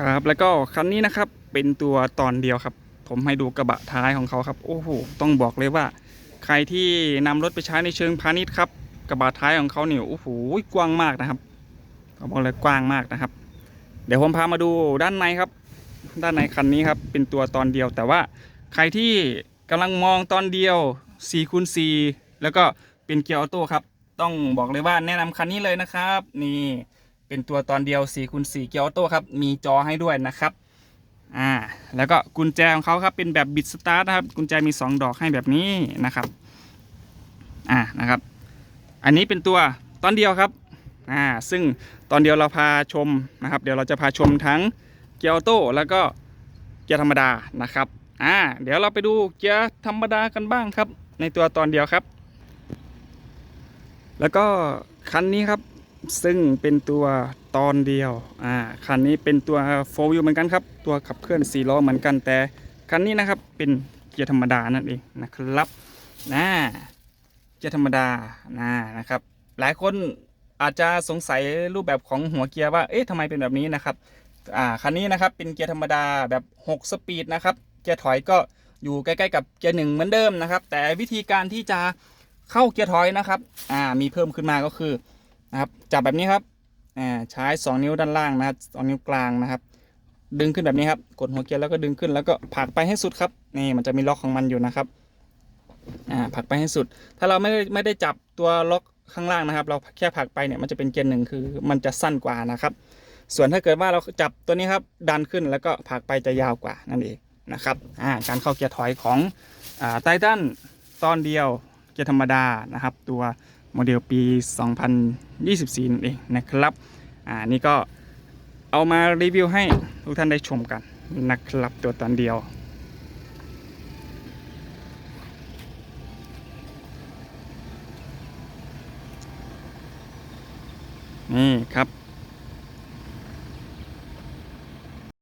ครับ แล้วก็คันนี้นะครับเป็นตัวตอนเดียวครับ ผมให้ดูกระบะท้ายของเขาครับ โอ้โห ต้องบอกเลยว่า ใครที่นำรถไปใช้ในเชิงพาณิชย์ครับ กระบะท้ายของเขาเนี่ยโอ้โหกว้างมากนะครับผมบอกเลยกว้างมากนะครับ เดี๋ยวผมพามาดูด้านในครับ ด้านในคันนี้ครับ เป็นตัวตอนเดียว แต่ว่าใครที่กำลังมองตอนเดียว4คูณ4แล้วก็เป็นเกียร์ออโต้ครับ ต้องบอกเลยว่าแนะนำคันนี้เลยนะครับ นี่ เป็นตัวตอนเดียว4คูณ4เกียร์ออโต้ครับ มีจอให้ด้วยนะครับ อ่า แล้วก็กุญแจของเขาครับ เป็นแบบบิดสตาร์ทนะครับ กุญแจมี 2 ดอกให้แบบนี้นะครับ อ่า นะครับ อันนี้เป็นตัวตอนเดียวครับ อ่า ซึ่งตอนเดียวเราพาชมนะครับ เดี๋ยวเราจะพาชมทั้งเกียร์ออโต้แล้วก็เกียร์ธรรมดานะครับ อ่า เดี๋ยวเราไปดูเกียร์ธรรมดากันบ้างครับ ในตัวตอนเดียวครับ แล้วก็คันนี้ครับ ซึ่งเป็นตัวตอนเดียวอ่าคันนี้เป็นตัวโฟวิวเหมือนกันครับ ตัวขับเคลื่อน4ล้อเหมือนกันแต่คันนี้นะครับเป็นเกียร์ธรรมดานั่นเองนะครับนะเกียร์ธรรมดานะนะครับ หลายคนอาจจะสงสัยรูปแบบของหัวเกียร์ว่าเอ๊ะทำไมเป็นแบบนี้นะครับอ่าคันนี้นะครับเป็นเกียร์ธรรมดาแบบ 6 สปีดนะครับเกียร์ถอยก็อยู่ใกล้ๆกับเกียร์หนึ่งเหมือนเดิมนะครับ แต่วิธีการที่จะเข้าเกียร์ถอยนะครับอ่ามีเพิ่มขึ้นมาก็คือ นะครับจับแบบนี้ครับอ่าใช้ 2 นิ้วด้านล่างนะครับสนิ้วกลางนะครับ ดึงขึ้นแบบนี้ครับ กดหัวเกียร์แล้วก็ดึงขึ้นแล้วก็ผลักไปให้สุดครับนี่มันจะมีล็อกของมันอยู่นะครับอ่าผลักไปให้สุด ถ้าเราไม่ได้ไม่ได้จับตัวล็อกข้างล่างนะครับ เราแค่ผลักไปเนี่ยมันจะเป็นเกียร์หนึ่งคือมันจะสั้นกว่านะครับ ส่วนถ้าเกิดว่าเราจับตัวนี้ครับดันขึ้นแล้วก็ผลักไปจะยาวกว่านั่นเองนะครับอ่าการเข้าเกียร์ถอยของไททันตอนเดียวเกียร์ธรรมดานะครับ ตัว โมเดลปี 2024 นั่นเองนะครับอ่านี่ก็เอามารีวิวให้ทุกท่านได้ชมกันนะครับตัวตอนเดียวนี่ครับ